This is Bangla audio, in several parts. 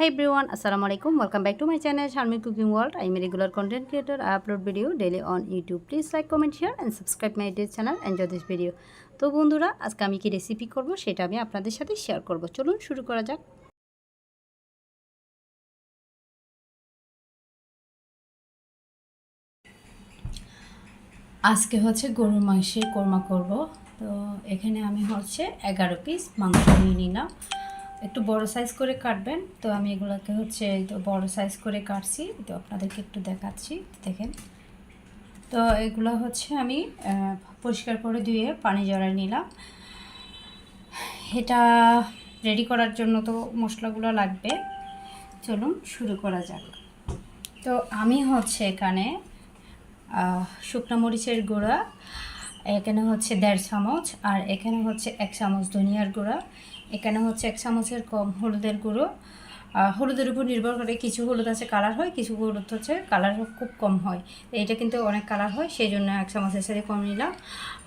হাই ব্রিওয়ান আসসালামু আলাইকুম welcome back to my channel Sharmi cooking world I me regular content creator I upload video daily on YouTube please like comment share and subscribe my YouTube channel enjoy this video তো বন্ধুরা, আজকে আমি কি রেসিপি করব সেটা আমি আপনাদের সাথে শেয়ার করব। চলুন শুরু করা যাক। আজকে হচ্ছে গরুর মাংসের কর্মা করব। তো এখানে আমি হচ্ছে এগারো পিস মাংস নিয়ে নিলাম। একটু বড় সাইজ করে কাটবেন। তো আমি এগুলোকে হচ্ছে তো বড় সাইজ করে কাটছি। তো আপনাদেরকে একটু দেখাচ্ছি। দেখেন। তো এগুলো হচ্ছে আমি পরিষ্কার করে ধুয়ে পানি জড়াই নিলাম। এটা রেডি করার জন্য তো মশলাগুলো লাগবে। চলুন শুরু করা যাক। তো আমি হচ্ছে এখানে শুকনো মরিচের গুঁড়া এখানে হচ্ছে দেড় চামচ, আর এখানে হচ্ছে এক চামচ ধনিয়ার গুঁড়া, এখানে হচ্ছে এক চামচের কম হলুদের গুঁড়ো। হলুদের উপর নির্ভর করে কিছু হলুদ আছে কালার হয়, কিছু হলুদ হচ্ছে কালার খুব কম হয়। এটা কিন্তু অনেক কালার হয় সেই জন্য এক চামচের সাথে কম নিলাম।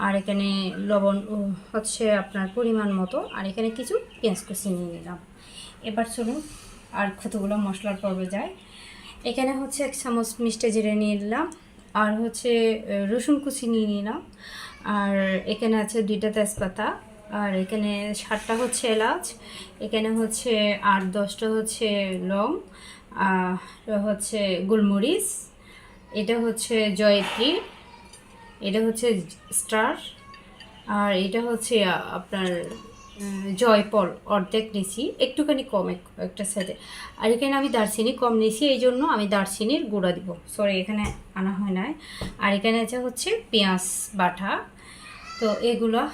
আর এখানে লবণ হচ্ছে আপনার পরিমাণ মতো, আর এখানে কিছু পেঁয়াজ কুচি নিয়ে নিলাম। এবার চলুন আর কতগুলো মশলার পর্বে যায় এখানে হচ্ছে এক চামচ মিষ্টি জিরে নিয়ে নিলাম। আর হচ্ছে রসুন কুচি নিয়ে নিলাম। আর এখানে আছে দুইটা তেজপাতা। আর এখানে সাতটা হচ্ছে এলাচ। এখানে হচ্ছে আট, দশটা হচ্ছে লং। আর হচ্ছে গোলমরিচ। এটা হচ্ছে জয়ত্রী। এটা হচ্ছে স্টার। আর এটা হচ্ছে আপনার জয়পল অর্ধেক নিছি, একটুখানি কম, এক- একটা সাথে আর এখানে আমি দারচিনি কম নিছি, এই জন্য আমি দারচিনির গুঁড়া দিব। সরি এখানে আনা হয় নাই। আর এখানে আছে হচ্ছে পেঁয়াজ বাটা। তো এগুলো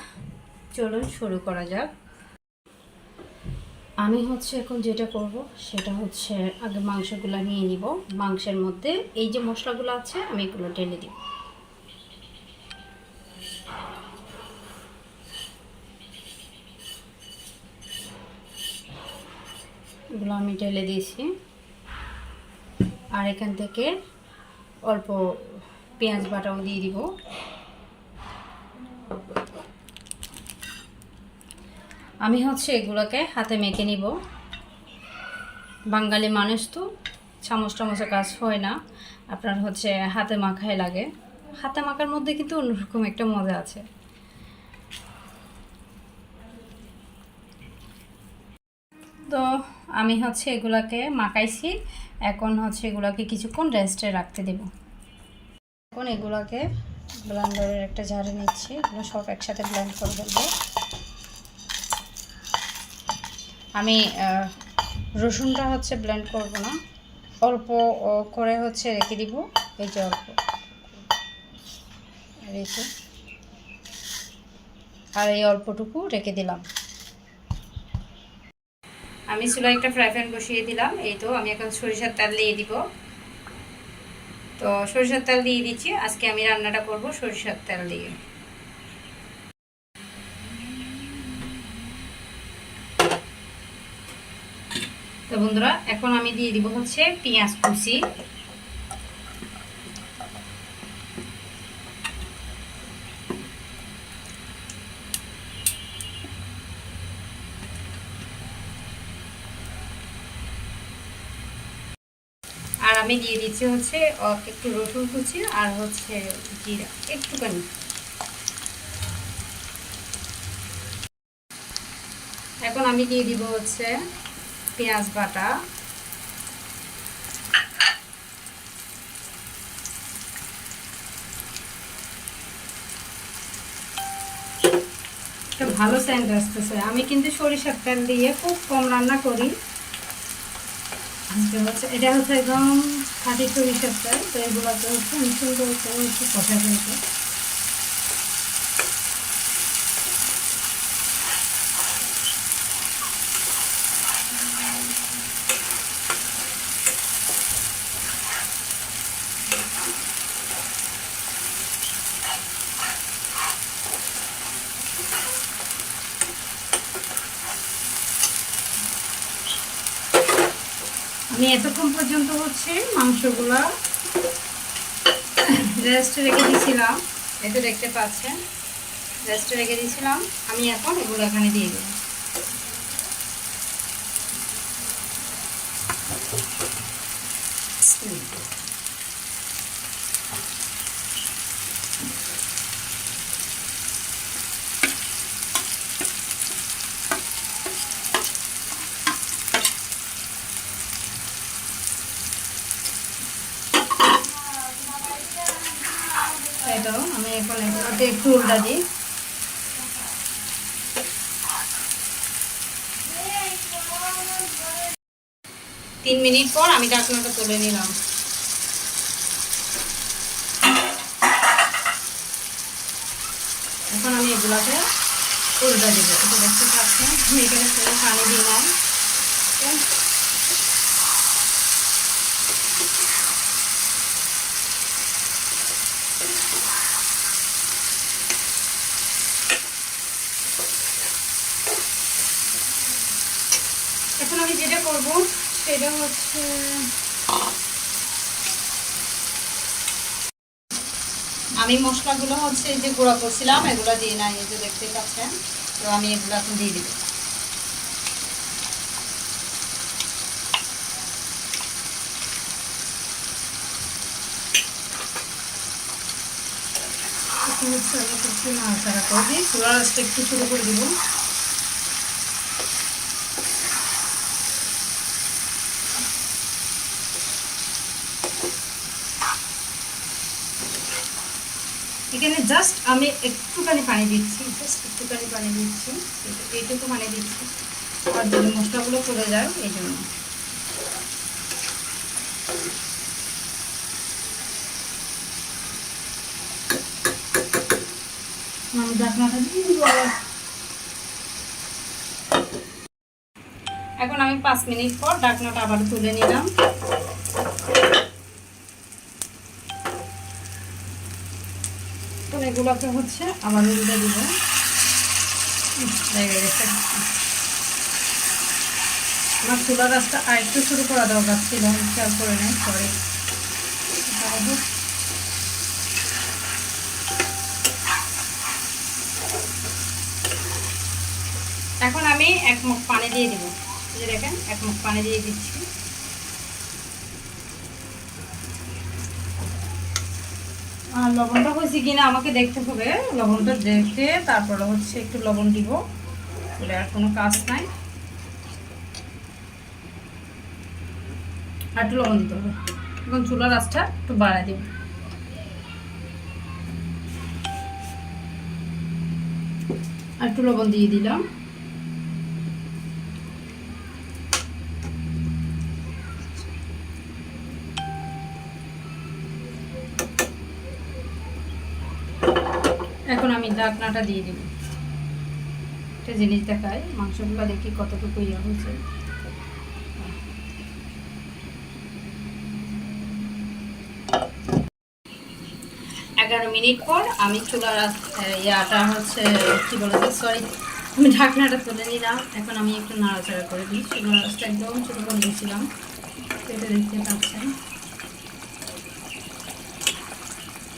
চলুন শুরু করা যাক। আমি হচ্ছে এখন যেটা করব, সেটা হচ্ছে আগে মাংসগুলো নিয়ে নিব। মাংসের মধ্যে এই যে মশলাগুলো আছে, আমি এগুলো ঢেলে দিব। এগুলো আমি ঢেলে দিয়েছি। আর এখান থেকে অল্প পেঁয়াজ বাটাও দিয়ে দিব। আমি হচ্ছে এগুলোকে হাতে মেখে নিব। বাঙালি মানুষ তো চামচ টামচে কাজ হয় না। আপনার হচ্ছে হাতে মাখায় লাগে। হাতে মাখার মধ্যে কিন্তু অন্যরকম একটা মজা আছে। তো আমি হচ্ছে এগুলাকে মাখাইছি। এখন হচ্ছে এগুলাকে কিছুক্ষণ রেস্টে রাখতে দেব। এখন এগুলাকে ব্লেন্ডারের একটা জারে নিচ্ছি। এগুলো সব একসাথে ব্লেন্ড করে ফেলব। আমি রসুনটা হচ্ছে ব্লেন্ড করব না। অল্প করে হচ্ছে রেখে দিব। এই যে অল্প। রেখে। আর এই অল্পটুকু রেখে দিলাম। আমি চুলায় একটা ফ্রাই প্যান বসিয়ে দিলাম, এই তো আমি এখন সরিষার তেল দিয়ে দিব। তো সরিষার তেল দিয়ে দিচ্ছি, আজকে আমি রান্নাটা করব সরিষার তেল দিয়ে। তো বন্ধুরা, এখন আমি দিয়ে দিব হচ্ছে পেঁয়াজ কুচি আর আমি দিয়ে দিচ্ছি হচ্ছে একটু রসুন কুচি আর হচ্ছে জিরা, একটুখানি। এখন আমি দিয়ে দিব হচ্ছে পেঁয়াজ বাটা। ভালো সেন্ট আসতেছে। আমি কিন্তু সরিষার তেল দিয়ে খুব কম রান্না করি। এটা হচ্ছে একদম খাঁটি সরিষার তেল তো এগুলোকে হচ্ছে আমি করে কষা ফেলব আমি এতক্ষণ পর্যন্ত হচ্ছে মাংসগুলো রেস্টে রেখে দিয়েছিলাম। এতে দেখতে পাচ্ছেন। রেস্টে রেখে দিয়েছিলাম। আমি এখন এগুলো এখানে দিয়ে দেবো। তো আমি এখন এগুলোতে একটু উল্টা দিই। তিন মিনিট পর আমি ঢাকনাটা তুলে নিলাম। এখন আমি এগুলাকে উল্টা দিব। এটা দেখতে পাচ্ছেন? আমি এখানে পানি দিই আমি যেটা করব, সেটা হচ্ছে আমি মশলাগুলো হচ্ছে যে গুঁড়া করছিলাম, এগুলো দিয়ে নাই এই যে দেখতে পাচ্ছেন, তো আমি এগুলো এখন দিয়ে দিব। একটু নাড়াচাড়া করে দিই চুলা একটু শুরু করে দিব। এখানে জাস্ট আমি একটুখানি পানি দিচ্ছি জাস্ট একটুখানি পানি দিচ্ছি। এইটুকু পানি দিচ্ছি। আর যদি মশলাগুলো পড়ে যায়, এই জন্য। এখন আমি পাঁচ মিনিট পর ঢাকনাটা আবার তুলে নিলাম। তো এগুলোকে হচ্ছে আবার উল্টে দিব। আমার চুলা গাছটা আর একটু শুরু করা দরকার ছিল, আমি খেয়াল করে নেই সরি এখন আমি এক মুখ পানি দিয়ে দিব। দেখেন, এক মুখ পানি দিয়ে দিচ্ছি। আর লবণটা হয়েছে কিনা আমাকে দেখতে হবে। লবণটা দেখে তারপরে হচ্ছে একটু লবণ দিব। বলে আর কোনো কাজ নাই। আর একটু লবণ দিতে হবে। এখন চুলার আঁচটা একটু বাড়ায় দিব। আর একটু লবণ দিয়ে দিলাম। এখন আমি ঢাকনাটা দিয়ে দিব একটা জিনিস দেখাই, মাংসগুলো দেখি কতটুকু ইয়ে হয়েছে। এগারো মিনিট পর আমি চুলার ইয়াটা হচ্ছে, কি বলে সরি আমি ঢাকনাটা তুলে নিলাম। এখন আমি একটু নাড়াচাড়া করে দিই। চুলার আঁচটা একদম ছোটো করে দিয়েছিলাম। এটা দেখতে পাচ্ছেন।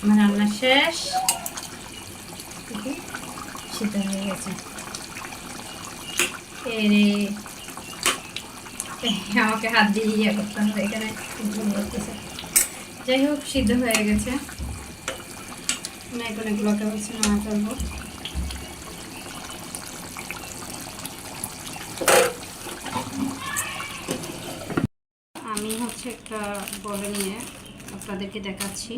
আমার রান্না শেষ। দেখি, সিদ্ধ হয়ে গেছে। এরে আমাকে হাত দিয়ে ইয়ে করতে হবে এখানে করতেছে। যাই হোক সিদ্ধ হয়ে গেছে। এখন এগুলোকে হচ্ছে না করব। আমি হচ্ছে একটা বলে নিয়ে আপনাদেরকে দেখাচ্ছি।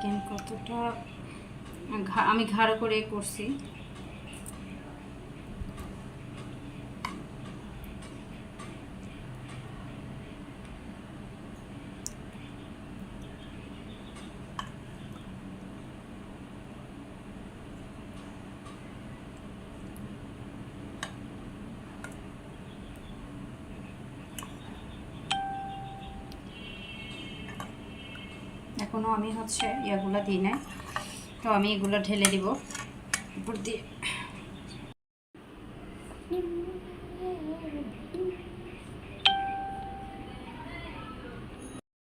দেখেন কতটা আমি ঘাড় করে করছি। এখনও আমি হচ্ছে ইয়াগুলো দিই নাই। তো আমি এগুলো ঢেলে দিব। উপর দিয়ে।